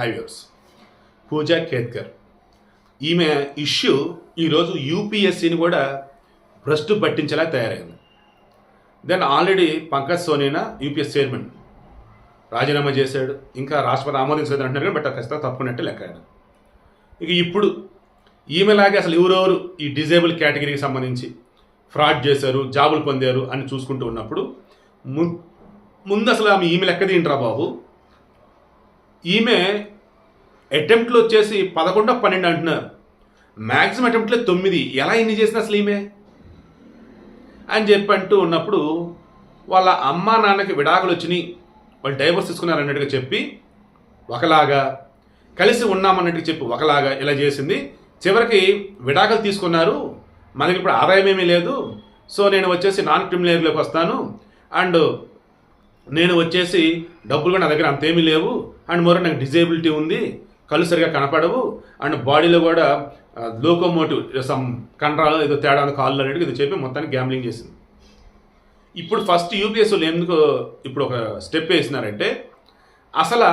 Highways. పూజా కేత్కర్ ఈమె issue ఈరోజు యూపీఎస్సీని కూడా భ్రష్టు పట్టించేలా తయారైంది. దెన్ ఆల్రెడీ పంకజ్ సోనీనా యూపీఎస్ చైర్మన్ రాజీనామా చేశాడు. ఇంకా రాష్ట్రపతి ఆమోదించలేదు అంటున్నారు కానీ బట్ ఖచ్చితంగా తప్పుకున్నట్టు లెక్క ఇక ఇప్పుడు ఈమెలాగే అసలు ఎవరెవరు ఈ డిజేబుల్ కేటగిరీకి సంబంధించి ఫ్రాడ్ చేశారు జాబులు పొందారు అని చూసుకుంటూ ఉన్నప్పుడు ము- ముందు అసలు ఆమె ఈమె లెక్క తింటరా బాబు. ఈమె అటెంప్ట్లు వచ్చేసి పదకొండో పన్నెండు అంటున్నారు. మ్యాక్సిమం అటెంప్ట్లే తొమ్మిది. ఎలా ఇన్ని చేసిన అసలు ఈమె? అని చెప్పి అంటూ ఉన్నప్పుడు వాళ్ళ అమ్మా నాన్నకి విడాకులు వచ్చినాయి. వాళ్ళు డైవర్స్ తీసుకున్నారు అన్నట్టుగా చెప్పి ఒకలాగా కలిసి ఉన్నామన్నట్టుగా చెప్పి ఒకలాగా ఇలా చేసింది. చివరికి విడాకులు తీసుకున్నారు. మనకి ఇప్పుడు ఆదాయం ఏమీ లేదు. సో నేను వచ్చేసి నాన్ క్రిమినల్లోకి వస్తాను. అండ్ నేను వచ్చేసి డబ్బులు కూడా నా దగ్గర అంతేమీ లేవు. అండ్ మరో నాకు డిజేబిలిటీ ఉంది. కళ్ళు సరిగా కనపడవు. అండ్ బాడీలో కూడా లోకోమోటివ్ సమ్ కండరాలు ఏదో తేడా కాళ్ళు అనేది ఇది చెప్పి మొత్తానికి గ్యాంబ్లింగ్ చేసింది. ఇప్పుడు ఫస్ట్ యూపీఎస్ వాళ్ళు ఎందుకు ఇప్పుడు ఒక స్టెప్ వేసినారంటే అసలు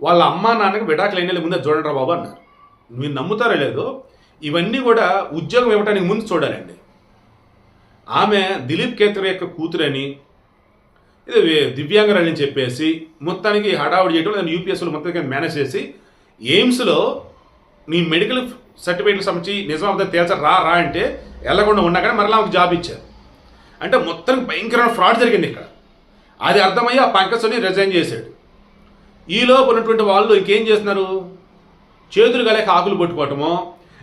వాళ్ళ అమ్మా నాన్నకి విడాకులు అయిన ముందే చూడండి రా బాబు అన్నారు. మీరు నమ్ముతారో లేదో ఇవన్నీ కూడా ఉద్యోగం ఇవ్వడానికి ముందు చూడాలండి. ఆమె దిలీప్ కేత్ర యొక్క కూతురని ఇది దివ్యాంగరాలని చెప్పేసి మొత్తానికి హడావుడి చేయడం దాన్ని యూపీఎస్లో మొత్తం మేనేజ్ చేసి ఎయిమ్స్లో నీ మెడికల్ సర్టిఫికేట్లు సంబంధించి నిజం అవుతుంది తేల్చ రా రా అంటే వెళ్ళకుండా ఉన్నా కానీ మరలా ఆమెకు జాబ్ ఇచ్చారు. అంటే మొత్తం భయంకరమైన ఫ్రాడ్ జరిగింది ఇక్కడ. అది అర్థమయ్యి ఆ పంకజ్ని రిజైన్ చేశాడు. ఈలోపు ఉన్నటువంటి వాళ్ళు ఇంకేం చేస్తున్నారు? చేతులు గలేక ఆకులు పట్టుకోవటమో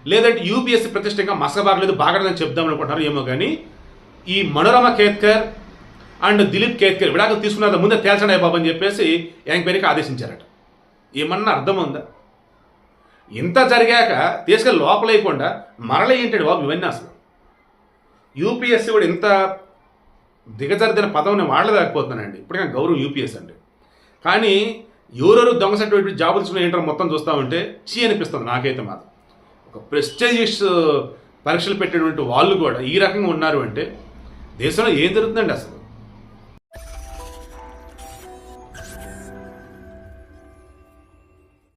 లేదంటే యూపీఎస్సీ ప్రతిష్టంగా మసకబారలేదు బాగడదని చెప్దాం అనుకుంటున్నారు ఏమో కానీ ఈ మనోరమ కేత్కర్ అండ్ దిలీప్ కేత్కర్ విడాకులు తీసుకున్న ముందే తేల్చండి బాబు అని చెప్పేసి ఎంక్వైరీకి ఆదేశించారట. ఏమన్నా అర్థం ఉందా? ఇంత జరిగాక తీసుకెళ్ళి లోపలేయకుండా మరల ఏంటాడు బాబు ఇవన్నీ అసలు? యూపీఎస్సీ కూడా ఇంత దిగజరిదిన పదం నేను వాడలేకపోతున్నానండి ఇప్పటికే గౌరవం యూపీఎస్ అండి. కానీ ఎవరెవరు దొంగసటువంటి జాబులు తీసుకుని ఏంటో మొత్తం చూస్తూ ఉంటే చీ అనిపిస్తుంది నాకైతే మాత్రం. ఒక ప్రెస్టేజియస్ పరీక్షలు పెట్టేటువంటి వాళ్ళు కూడా ఈ రకంగా ఉన్నారు అంటే దేశంలో ఏం జరుగుతుందండి అసలు?